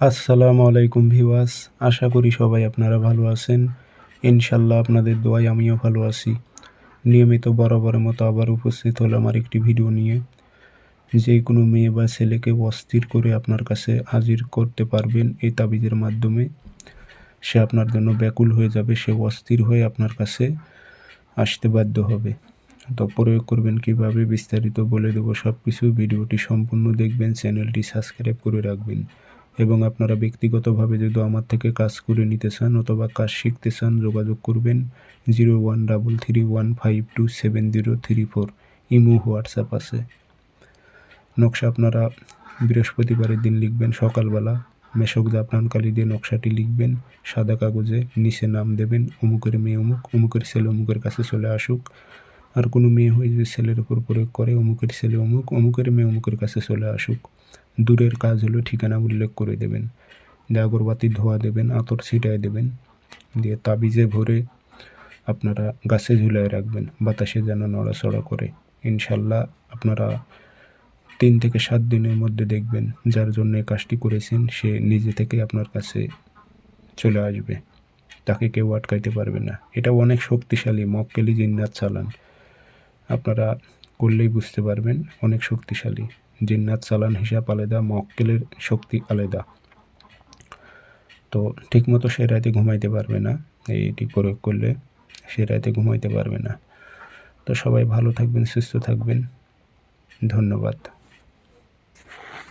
আসসালামু আলাইকুম ভিওয়াস আশা করি সবাই আপনারা ভালো আছেন। ইনশাল্লাহ আপনাদের দোয়ায় আমিও ভালো আছি। নিয়মিত বরাবরের মতো আবার উপস্থিত হলাম আর একটি ভিডিও নিয়ে। যে কোনো মেয়ে বা ছেলেকে অস্থির করে আপনার কাছে হাজির করতে পারবেন এই তাবিজের মাধ্যমে। সে আপনার জন্য ব্যাকুল হয়ে যাবে, সে অস্থির হয়ে আপনার কাছে আসতে বাধ্য হবে। তো প্রয়োগ করবেন কীভাবে বিস্তারিত বলে দেবো সব কিছু ভিডিওটি সম্পূর্ণ দেখবেন, চ্যানেলটি সাবস্ক্রাইব করে রাখবেন। এবং আপনারা ব্যক্তিগতভাবে যদি আমার থেকে কাজ করে নিতে চান অথবা কাজ শিখতে চান, যোগাযোগ করবেন zero one double three one five two seven zero three four. Imo, WhatsApp আছে। নকশা আপনারা বৃহস্পতিবারের দিন লিখবেন, সকালবেলা মেশক জাফরানকালি দিয়ে নকশাটি লিখবেন, সাদা কাগজে নিচে নাম দেবেন, অমুকের মেয়ে অমুক, অমুকের ছেলে অমুকের কাছে চলে আসুক। আর কোনো মেয়ে হয়ে যদি ছেলের উপর প্রয়োগ করে, অমুকের ছেলে অমুক, অমুকের মেয়ে অমুকের কাছে চলে আসুক। দূরের কাজ হলো ঠিকানা উল্লেখ করে দেবেন দিয়ে আগরবাতি ধোয়া দেবেন, আতর ছিটায় দেবেন, দিয়ে তাবিজে ভরে আপনারা গাছে ঝুলায় রাখবেন, বাতাসে যেন নড়াচড়া করে। ইনশাল্লাহ আপনারা তিন থেকে সাত দিনের মধ্যে দেখবেন যার জন্য কাজটি করেছেন, সে নিজে থেকে আপনার কাছে চলে আসবে। তাকে কেউ আটকাইতে পারবে না। এটা অনেক শক্তিশালী, মক্কেলি জিন্নাত চালান। আপনারা করলেই বুঝতে পারবেন, অনেক শক্তিশালী। জিন্নাত চালান হিসাব আলাদা, মক্কেলের শক্তি আলাদা। তো ঠিকমতো সে রাতে ঘুমাইতে পারবে না, এইটি প্রয়োগ করলে সে রাতে ঘুমাইতে পারবে না। তো সবাই ভালো থাকবেন, সুস্থ থাকবেন। ধন্যবাদ।